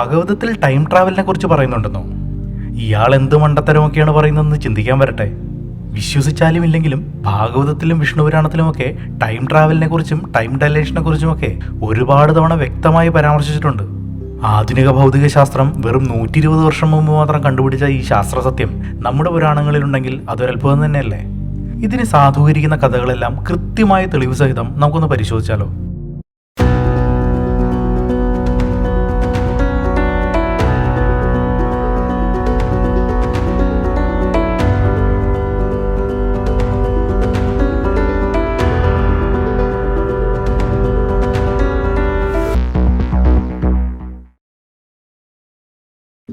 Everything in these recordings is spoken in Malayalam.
ഭാഗവതത്തിൽ ടൈം ട്രാവലിനെ കുറിച്ച് പറയുന്നുണ്ടെന്നോ? ഇയാൾ എന്ത് മണ്ടത്തരമൊക്കെയാണ് പറയുന്നതെന്ന് ചിന്തിക്കാൻ വരട്ടെ. വിശ്വസിച്ചാലും ഇല്ലെങ്കിലും ഭാഗവതത്തിലും വിഷ്ണുപുരാണത്തിലുമൊക്കെ ടൈം ട്രാവലിനെ കുറിച്ചും ടൈം ഡയലേഷനെ കുറിച്ചുമൊക്കെ ഒരുപാട് തവണ വ്യക്തമായി പരാമർശിച്ചിട്ടുണ്ട്. ആധുനിക ഭൗതിക ശാസ്ത്രം വെറും നൂറ്റി ഇരുപത് വർഷം മുമ്പ് മാത്രം കണ്ടുപിടിച്ച ഈ ശാസ്ത്ര സത്യം നമ്മുടെ പുരാണങ്ങളിലുണ്ടെങ്കിൽ അതൊരത്ഭുതം തന്നെയല്ലേ? ഇതിനെ സാധൂകരിക്കുന്ന കഥകളെല്ലാം കൃത്യമായ തെളിവ് സഹിതം നമുക്കൊന്ന് പരിശോധിച്ചാലോ?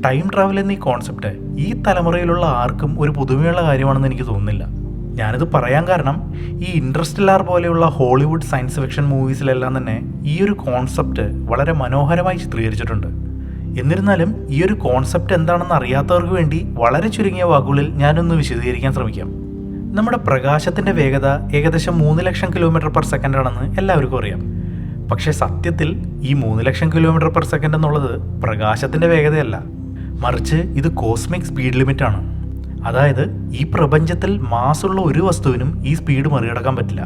ടൈം ട്രാവൽ എന്ന ഈ കോൺസെപ്റ്റ് ഈ തലമുറയിലുള്ള ആർക്കും ഒരു പുതുമയുള്ള കാര്യമാണെന്ന് എനിക്ക് തോന്നുന്നില്ല. ഞാനിത് പറയാൻ കാരണം ഈ ഇൻട്രസ്റ്റലാർ പോലെയുള്ള ഹോളിവുഡ് സയൻസ് ഫിക്ഷൻ മൂവീസിലെല്ലാം തന്നെ ഈ ഒരു കോൺസെപ്റ്റ് വളരെ മനോഹരമായി ചിത്രീകരിച്ചിട്ടുണ്ട്. എന്നിരുന്നാലും ഈ ഒരു കോൺസെപ്റ്റ് എന്താണെന്ന് അറിയാത്തവർക്ക് വേണ്ടി വളരെ ചുരുങ്ങിയ വാക്കുകളിൽ ഞാനൊന്ന് വിശദീകരിക്കാൻ ശ്രമിക്കാം. നമ്മുടെ പ്രകാശത്തിന്റെ വേഗത ഏകദേശം മൂന്ന് ലക്ഷം കിലോമീറ്റർ പെർ സെക്കൻഡ് ആണെന്ന് എല്ലാവർക്കും അറിയാം. പക്ഷേ സത്യത്തിൽ ഈ മൂന്ന് ലക്ഷം കിലോമീറ്റർ പെർ സെക്കൻഡ് എന്നുള്ളത് പ്രകാശത്തിന്റെ വേഗതയല്ല. മറിച്ച് ഇത് കോസ്മിക് സ്പീഡ് ലിമിറ്റാണ്. അതായത് ഈ പ്രപഞ്ചത്തിൽ മാസുള്ള ഒരു വസ്തുവിനും ഈ സ്പീഡ് മറികടക്കാൻ പറ്റില്ല.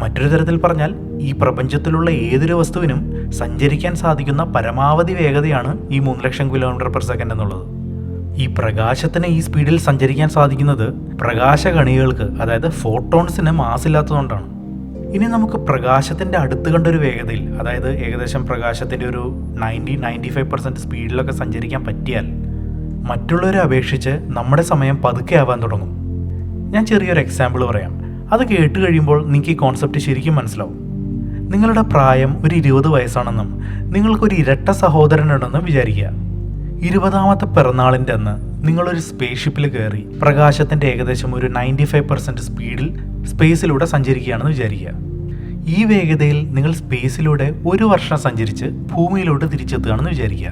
മറ്റൊരു തരത്തിൽ പറഞ്ഞാൽ ഈ പ്രപഞ്ചത്തിലുള്ള ഏതൊരു വസ്തുവിനും സഞ്ചരിക്കാൻ സാധിക്കുന്ന പരമാവധി വേഗതയാണ് ഈ മൂന്ന് ലക്ഷം കിലോമീറ്റർ പെർ സെക്കൻഡ് എന്നുള്ളത്. ഈ പ്രകാശത്തിന് ഈ സ്പീഡിൽ സഞ്ചരിക്കാൻ സാധിക്കുന്നത് പ്രകാശകണികൾക്ക് അതായത് ഫോട്ടോൺസിന് മാസ് ഇല്ലാത്തതുകൊണ്ടാണ് ഇനി നമുക്ക് പ്രകാശത്തിന്റെ അടുത്ത് കണ്ട ഒരു വേഗതയിൽ അതായത് ഏകദേശം പ്രകാശത്തിന്റെ ഒരു നയന്റി നയന്റി ഫൈവ് പെർസെന്റ് സ്പീഡിലൊക്കെ സഞ്ചരിക്കാൻ പറ്റിയാൽ മറ്റുള്ളവരെ അപേക്ഷിച്ച് നമ്മുടെ സമയം പതുക്കെ ആവാൻ തുടങ്ങും. ഞാൻ ചെറിയൊരു എക്സാമ്പിൾ പറയാം. അത് കേട്ട് കഴിയുമ്പോൾ നിങ്ങൾക്ക് ഈ കോൺസെപ്റ്റ് ശരിക്കും മനസ്സിലാവും. നിങ്ങളുടെ പ്രായം ഒരു ഇരുപത് വയസ്സാണെന്നും നിങ്ങൾക്കൊരു ഇരട്ട സഹോദരനുണ്ടെന്നും വിചാരിക്കുക. ഇരുപതാമത്തെ പിറന്നാളിന്റെ അന്ന് നിങ്ങളൊരു സ്പേസ് ഷിപ്പിൽ കയറി പ്രകാശത്തിന്റെ ഏകദേശം ഒരു നയന്റി ഫൈവ് പെർസെന്റ് സ്പീഡിൽ സ്പേസിലൂടെ സഞ്ചരിക്കുകയാണെന്ന് വിചാരിക്കുക. ഈ വേഗതയിൽ നിങ്ങൾ സ്പേസിലൂടെ ഒരു വർഷം സഞ്ചരിച്ച് ഭൂമിയിലോട്ട് തിരിച്ചെത്തുകയാണെന്ന് വിചാരിക്കുക.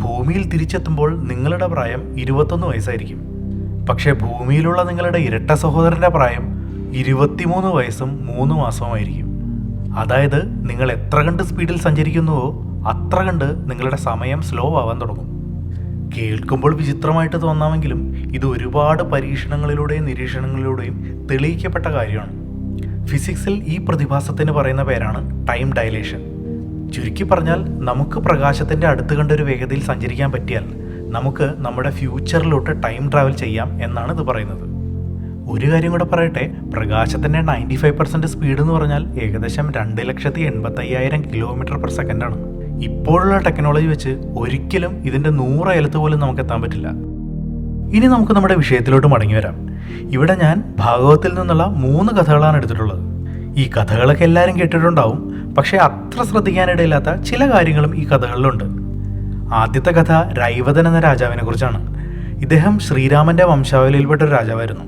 ഭൂമിയിൽ തിരിച്ചെത്തുമ്പോൾ നിങ്ങളുടെ പ്രായം ഇരുപത്തൊന്ന് വയസ്സായിരിക്കും. പക്ഷേ ഭൂമിയിലുള്ള നിങ്ങളുടെ ഇരട്ട സഹോദരന്റെ പ്രായം ഇരുപത്തിമൂന്ന് വയസ്സും മൂന്ന് മാസവുമായിരിക്കും. അതായത് നിങ്ങൾ എത്ര കണ്ട് സ്പീഡിൽ സഞ്ചരിക്കുന്നുവോ അത്ര കണ്ട് നിങ്ങളുടെ സമയം സ്ലോ ആവാൻ തുടങ്ങും. കേൾക്കുമ്പോൾ വിചിത്രമായിട്ട് തോന്നാമെങ്കിലും ഇത് ഒരുപാട് പരീക്ഷണങ്ങളിലൂടെയും നിരീക്ഷണങ്ങളിലൂടെയും തെളിയിക്കപ്പെട്ട കാര്യമാണ്. ഫിസിക്സിൽ ഈ പ്രതിഭാസത്തിന് പറയുന്ന പേരാണ് ടൈം ഡയലേഷൻ ചുരുക്കി പറഞ്ഞാൽ നമുക്ക് പ്രകാശത്തിന്റെ അടുത്ത് കണ്ട ഒരു വേഗതയിൽ സഞ്ചരിക്കാൻ പറ്റിയാൽ നമുക്ക് നമ്മുടെ ഫ്യൂച്ചറിലോട്ട് ടൈം ട്രാവൽ ചെയ്യാം എന്നാണ് ഇത് പറയുന്നത്. ഒരു കാര്യം കൂടെ പറയട്ടെ പ്രകാശത്തിന്റെ നയന്റി ഫൈവ് പെർസെന്റ് സ്പീഡ് എന്ന് പറഞ്ഞാൽ ഏകദേശം രണ്ട് ലക്ഷത്തി എൺപത്തയ്യായിരം കിലോമീറ്റർ പെർ സെക്കൻഡാണ്. ഇപ്പോഴുള്ള ടെക്നോളജി വെച്ച് ഒരിക്കലും ഇതിന്റെ നൂറ് അയലത്ത് പോലും നമുക്ക് എത്താൻ പറ്റില്ല. ഇനി നമുക്ക് നമ്മുടെ വിഷയത്തിലോട്ട് മടങ്ങി വരാം. ഇവിടെ ഞാൻ ഭാഗവത്തിൽ നിന്നുള്ള മൂന്ന് കഥകളാണ് എടുത്തിട്ടുള്ളത്. ഈ കഥകളൊക്കെ എല്ലാവരും കേട്ടിട്ടുണ്ടാവും പക്ഷേ അത്ര ശ്രദ്ധിക്കാനിടയില്ലാത്ത ചില കാര്യങ്ങളും ഈ കഥകളിലുണ്ട്. ആദ്യത്തെ കഥ രൈവതൻ എന്ന രാജാവിനെ കുറിച്ചാണ്. ഇദ്ദേഹം ശ്രീരാമന്റെ വംശാവലിയിൽപ്പെട്ട ഒരു രാജാവായിരുന്നു.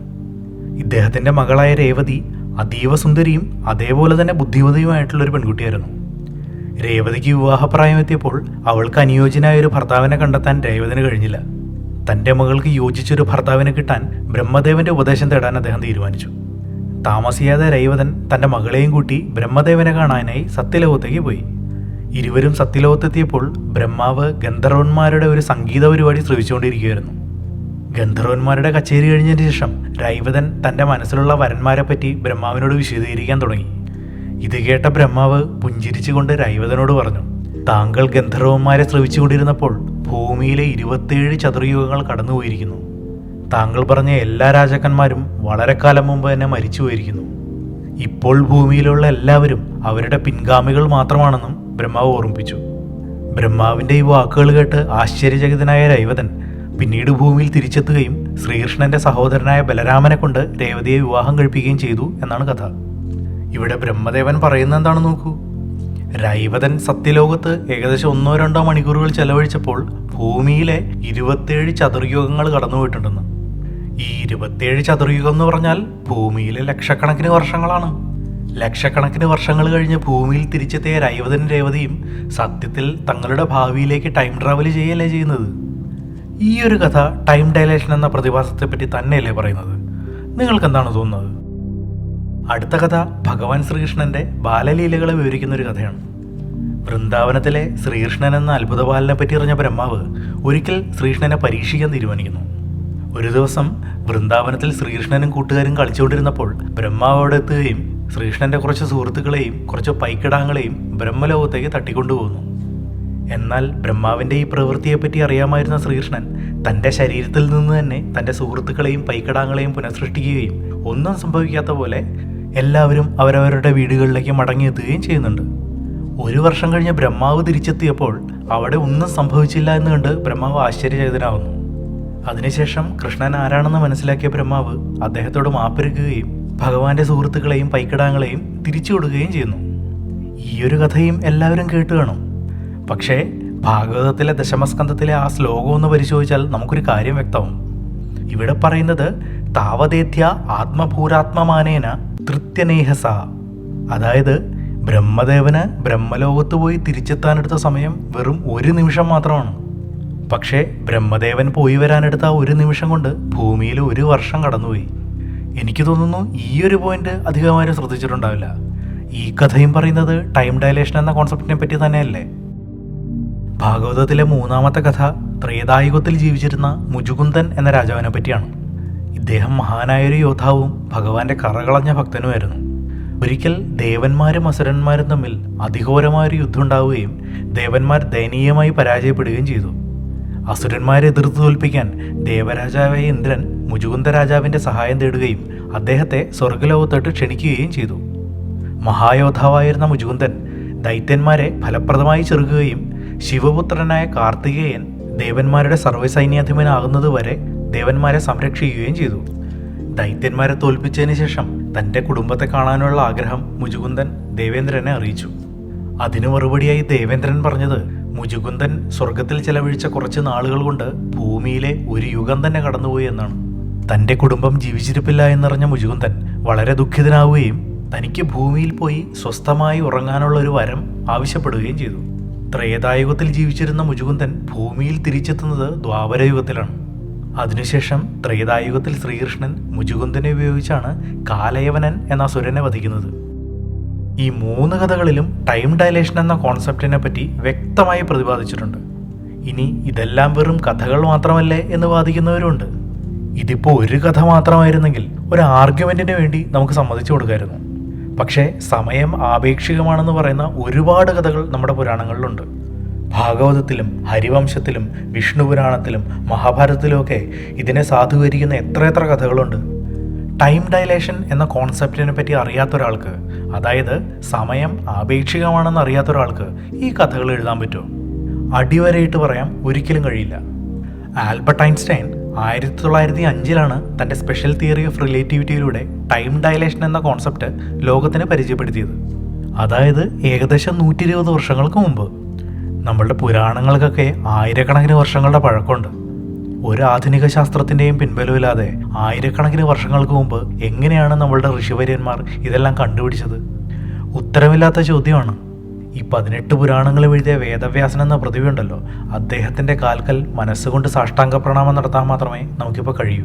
ഇദ്ദേഹത്തിന്റെ മകളായ രേവതി അതീവ സുന്ദരിയും അതേപോലെ തന്നെ ബുദ്ധിമതിയുമായിട്ടുള്ള ഒരു പെൺകുട്ടിയായിരുന്നു. രേവതിക്ക് വിവാഹപ്രായം എത്തിയപ്പോൾ അവൾക്ക് അനുയോജ്യനായ ഒരു ഭർത്താവിനെ കണ്ടെത്താൻ രേവതിന് കഴിഞ്ഞില്ല. തന്റെ മകൾക്ക് യോജിച്ചൊരു ഭർത്താവിനെ കിട്ടാൻ ബ്രഹ്മദേവന്റെ ഉപദേശം തേടാൻ അദ്ദേഹം തീരുമാനിച്ചു. താമസിയാതെ രൈവതൻ തന്റെ മകളെയും കൂട്ടി ബ്രഹ്മദേവനെ കാണാനായി സത്യലോകത്തേക്ക് പോയി. ഇരുവരും സത്യലോകത്തെത്തിയപ്പോൾ ബ്രഹ്മാവ് ഗന്ധർവന്മാരുടെ ഒരു സംഗീത പരിപാടി ശ്രമിച്ചുകൊണ്ടിരിക്കുകയായിരുന്നു ഗന്ധർവന്മാരുടെ കച്ചേരി കഴിഞ്ഞതിന് ശേഷം രൈവതൻ തന്റെ മനസ്സിലുള്ള വരന്മാരെ പറ്റി ബ്രഹ്മാവിനോട് വിശദീകരിക്കാൻ തുടങ്ങി. ഇത് കേട്ട ബ്രഹ്മാവ് പുഞ്ചിരിച്ചുകൊണ്ട് രൈവതനോട് പറഞ്ഞു താങ്കൾ ഗന്ധർവന്മാരെ ശ്രമിച്ചുകൊണ്ടിരുന്നപ്പോൾ ഭൂമിയിലെ ഇരുപത്തേഴ് ചതുർയുഗങ്ങൾ കടന്നുപോയിരിക്കുന്നു. താങ്കൾ പറഞ്ഞ എല്ലാ രാജാക്കന്മാരും വളരെ കാലം മുമ്പ് തന്നെ മരിച്ചു പോയിരിക്കുന്നു ഇപ്പോൾ ഭൂമിയിലുള്ള എല്ലാവരും അവരുടെ പിൻഗാമികൾ മാത്രമാണെന്നും ബ്രഹ്മാവ് ഓർമ്മിപ്പിച്ചു. ബ്രഹ്മാവിന്റെ ഈ വാക്കുകൾ കേട്ട് ആശ്ചര്യചകിതനായ രൈവതൻ പിന്നീട് ഭൂമിയിൽ തിരിച്ചെത്തുകയും ശ്രീകൃഷ്ണന്റെ സഹോദരനായ ബലരാമനെ കൊണ്ട് രേവതിയെ വിവാഹം കഴിപ്പിക്കുകയും ചെയ്തു എന്നാണ് കഥ. ഇവിടെ ബ്രഹ്മദേവൻ പറയുന്ന എന്താണെന്ന് നോക്കൂ. രൈവതൻ സത്യലോകത്ത് ഏകദേശം ഒന്നോ രണ്ടോ മണിക്കൂറുകൾ ചെലവഴിച്ചപ്പോൾ ഭൂമിയിലെ ഇരുപത്തേഴ് ചതുർയുഗങ്ങൾ കടന്നുപോയിട്ടുണ്ടെന്ന്. ഈ ഇരുപത്തേഴ് ചതുർയുഗം എന്ന് പറഞ്ഞാൽ ഭൂമിയിലെ ലക്ഷക്കണക്കിന് വർഷങ്ങളാണ്. ലക്ഷക്കണക്കിന് വർഷങ്ങൾ കഴിഞ്ഞ് ഭൂമിയിൽ തിരിച്ചെത്തിയ രൈവതൻ രേവതിയും സത്യത്തിൽ തങ്ങളുടെ ഭാവിയിലേക്ക് ടൈം ട്രാവൽ ചെയ്യല്ലേ ചെയ്യുന്നത്? ഈ ഒരു കഥ ടൈം ഡയലേഷൻ എന്ന പ്രതിഭാസത്തെപ്പറ്റി തന്നെയല്ലേ പറയുന്നത്? നിങ്ങൾക്ക് എന്താണ് തോന്നുന്നത്? അടുത്ത കഥ ഭഗവാൻ ശ്രീകൃഷ്ണന്റെ ബാലലീലകളെ വിവരിക്കുന്ന ഒരു കഥയാണ്. വൃന്ദാവനത്തിലെ ശ്രീകൃഷ്ണൻ എന്ന അത്ഭുതബാലനെ പറ്റി അറിഞ്ഞ ബ്രഹ്മാവ് ഒരിക്കൽ ശ്രീകൃഷ്ണനെ പരീക്ഷിക്കാൻ തീരുമാനിക്കുന്നു. ഒരു ദിവസം വൃന്ദാവനത്തിൽ ശ്രീകൃഷ്ണനും കൂട്ടുകാരും കളിച്ചുകൊണ്ടിരുന്നപ്പോൾ ബ്രഹ്മാവ് അവിടെ എത്തുകയും ശ്രീകൃഷ്ണന്റെ കുറച്ച് സുഹൃത്തുക്കളെയും കുറച്ച് പൈക്കിടാങ്ങളെയും ബ്രഹ്മലോകത്തേക്ക് തട്ടിക്കൊണ്ടുപോകുന്നു. എന്നാൽ ബ്രഹ്മാവിന്റെ ഈ പ്രവൃത്തിയെപ്പറ്റി അറിയാമായിരുന്ന ശ്രീകൃഷ്ണൻ തന്റെ ശരീരത്തിൽ നിന്ന് തന്നെ തന്റെ സുഹൃത്തുക്കളെയും പൈക്കിടാങ്ങളെയും പുനഃസൃഷ്ടിക്കുകയും ഒന്നും സംഭവിക്കാത്ത പോലെ എല്ലാവരും അവരവരുടെ വീടുകളിലേക്ക് മടങ്ങിയെത്തുകയും ചെയ്യുന്നുണ്ട്. ഒരു വർഷം കഴിഞ്ഞ് ബ്രഹ്മാവ് തിരിച്ചെത്തിയപ്പോൾ അവിടെ ഒന്നും സംഭവിച്ചില്ല എന്ന് കണ്ട് ബ്രഹ്മാവ് ആശ്ചര്യചകിതനാവുന്നു. അതിനുശേഷം കൃഷ്ണൻ ആരാണെന്ന് മനസ്സിലാക്കിയ ബ്രഹ്മാവ് അദ്ദേഹത്തോട് മാപ്പിരക്കുകയും ഭഗവാന്റെ സുഹൃത്തുക്കളെയും പൈക്കിടാങ്ങളെയും തിരിച്ചു കൊടുക്കുകയും ചെയ്യുന്നു. ഈ ഒരു കഥയും എല്ലാവരും കേട്ട് കാണും. പക്ഷേ ഭാഗവതത്തിലെ ദശമസ്കന്ധത്തിലെ ആ ശ്ലോകം ഒന്ന് പരിശോധിച്ചാൽ നമുക്കൊരു കാര്യം വ്യക്തമാവും. ഇവിടെ പറയുന്നത് താവതേത്യ ആത്മഭൂരാത്മമാനേന തൃത്യനേഹസ. അതായത് ബ്രഹ്മദേവന് ബ്രഹ്മലോകത്ത് പോയി തിരിച്ചെത്താനെടുത്ത സമയം വെറും ഒരു നിമിഷം മാത്രമാണ്. പക്ഷേ ബ്രഹ്മദേവൻ പോയി വരാനെടുത്ത ഒരു നിമിഷം കൊണ്ട് ഭൂമിയിൽ ഒരു വർഷം കടന്നുപോയി. എനിക്ക് തോന്നുന്നു ഈ ഒരു പോയിന്റ് അധികമാരും ശ്രദ്ധിച്ചിട്ടുണ്ടാവില്ല. ഈ കഥയും പറയുന്നത് ടൈം ഡയലേഷൻ എന്ന കോൺസെപ്റ്റിനെ പറ്റി തന്നെയല്ലേ? ഭാഗവതത്തിലെ മൂന്നാമത്തെ കഥ ത്രേതായുഗത്തിൽ ജീവിച്ചിരുന്ന മുജുകുന്ദൻ എന്ന രാജാവിനെ പറ്റിയാണ്. ഇദ്ദേഹം മഹാനായൊരു യോദ്ധാവും ഭഗവാന്റെ കറകളഞ്ഞ ഭക്തനുമായിരുന്നു. ഒരിക്കൽ ദേവന്മാരും അസുരന്മാരും തമ്മിൽ അതിഘോരമായൊരു യുദ്ധം ഉണ്ടാവുകയും ദേവന്മാർ ദയനീയമായി പരാജയപ്പെടുകയും ചെയ്തു. അസുരന്മാരെ എതിർത്ത് തോൽപ്പിക്കാൻ ദേവരാജാവായ ഇന്ദ്രൻ മുജുകുന്ദ രാജാവിന്റെ സഹായം തേടുകയും അദ്ദേഹത്തെ സ്വർഗലോകത്തോട്ട് ക്ഷണിക്കുകയും ചെയ്തു. മഹായോദ്ധാവായിരുന്ന മുജുകുന്ദൻ ദൈത്യന്മാരെ ഫലപ്രദമായി ചെറുക്കുകയും ശിവപുത്രനായ കാർത്തികേയൻ ദേവന്മാരുടെ സർവസൈന്യാധിപനാകുന്നതുവരെ ദേവന്മാരെ സംരക്ഷിക്കുകയും ചെയ്തു. ദൈത്യന്മാരെ തോൽപ്പിച്ചതിന് ശേഷം തന്റെ കുടുംബത്തെ കാണാനുള്ള ആഗ്രഹം മുജുകുന്ദൻ ദേവേന്ദ്രനെ അറിയിച്ചു. അതിനു മറുപടിയായി ദേവേന്ദ്രൻ പറഞ്ഞത് മുജുകുന്ദൻ സ്വർഗത്തിൽ ചെലവഴിച്ച കുറച്ച് നാളുകൾ കൊണ്ട് ഭൂമിയിലെ ഒരു യുഗം തന്നെ കടന്നുപോയി എന്നാണ്. തന്റെ കുടുംബം ജീവിച്ചിരിപ്പില്ല എന്നറിഞ്ഞ മുജുകുന്ദൻ വളരെ ദുഃഖിതനാവുകയും തനിക്ക് ഭൂമിയിൽ പോയി സ്വസ്ഥമായി ഉറങ്ങാനുള്ള ഒരു വരം ആവശ്യപ്പെടുകയും ചെയ്തു. ത്രേതായുഗത്തിൽ ജീവിച്ചിരുന്ന മുജുകുന്ദൻ ഭൂമിയിൽ തിരിച്ചെത്തുന്നത് ദ്വാപരയുഗത്തിലാണ്. അതിനുശേഷം ത്രേതായുഗത്തിൽ ശ്രീകൃഷ്ണൻ മുജുകുന്ദനെ ഉപയോഗിച്ചാണ് കാലയവനൻ എന്ന സുരനെ വധിക്കുന്നത്. ഈ മൂന്ന് കഥകളിലും ടൈം ഡയലേഷൻ എന്ന കോൺസെപ്റ്റിനെ പറ്റി വ്യക്തമായി പ്രതിപാദിച്ചിട്ടുണ്ട്. ഇനി ഇതെല്ലാം വെറും കഥകൾ മാത്രമല്ലേ എന്ന് വാദിക്കുന്നവരുണ്ട്. ഇതിപ്പോൾ ഒരു കഥ മാത്രമായിരുന്നെങ്കിൽ ഒരു ആർഗ്യുമെന്റിന് വേണ്ടി നമുക്ക് സമ്മതിച്ചു കൊടുക്കായിരുന്നു. പക്ഷേ സമയം ആപേക്ഷികമാണെന്ന് പറയുന്ന ഒരുപാട് കഥകൾ നമ്മുടെ പുരാണങ്ങളിലുണ്ട്. ഭാഗവതത്തിലും ഹരിവംശത്തിലും വിഷ്ണുപുരാണത്തിലും മഹാഭാരതത്തിലുമൊക്കെ ഇതിനെ സാധൂകരിക്കുന്ന എത്രയെത്ര കഥകളുണ്ട്. ടൈം ഡയലേഷൻ എന്ന കോൺസെപ്റ്റിനെ പറ്റി അറിയാത്ത ഒരാൾക്ക് അതായത് സമയം ആപേക്ഷികമാണെന്ന് അറിയാത്ത ഒരാൾക്ക് ഈ കഥകൾ എഴുതാൻ പറ്റുമോ? അടിവരയിട്ട് പറയാം ഒരിക്കലും കഴിയില്ല. ആൽബർട്ട് ഐൻസ്റ്റൈൻ ആയിരത്തി തൊള്ളായിരത്തി അഞ്ചിലാണ് തന്റെ സ്പെഷ്യൽ തിയറി ഓഫ് റിലേറ്റിവിറ്റിയിലൂടെ ടൈം ഡയലേഷൻ എന്ന കോൺസെപ്റ്റ് ലോകത്തിന് പരിചയപ്പെടുത്തിയത്. അതായത് ഏകദേശം നൂറ്റി വർഷങ്ങൾക്ക് മുമ്പ്. നമ്മളുടെ പുരാണങ്ങൾക്കൊക്കെ ആയിരക്കണക്കിന് വർഷങ്ങളുടെ പഴക്കമുണ്ട്. ഒരു ആധുനിക ശാസ്ത്രത്തിന്റെയും പിൻബലമില്ലാതെ ആയിരക്കണക്കിന് വർഷങ്ങൾക്ക് മുമ്പ് എങ്ങനെയാണ് നമ്മളുടെ ഋഷിവര്യന്മാർ ഇതെല്ലാം കണ്ടുപിടിച്ചത്? ഉത്തരമില്ലാത്ത ചോദ്യമാണ്. ഈ പതിനെട്ട് പുരാണങ്ങൾ എഴുതിയ വേദവ്യാസൻ എന്ന പ്രതിഭയുണ്ടല്ലോ. അദ്ദേഹത്തിന്റെ കാൽക്കൽ മനസ്സുകൊണ്ട് സാഷ്ടാംഗ പ്രണാമം നടത്താൻ മാത്രമേ നമുക്കിപ്പോൾ കഴിയൂ.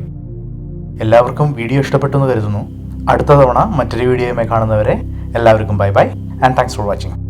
എല്ലാവർക്കും വീഡിയോ ഇഷ്ടപ്പെട്ടു എന്ന് കരുതുന്നു. അടുത്ത തവണ മറ്റൊരു വീഡിയോയുമായി കാണുന്നവരെ എല്ലാവർക്കും bye bye and thanks for watching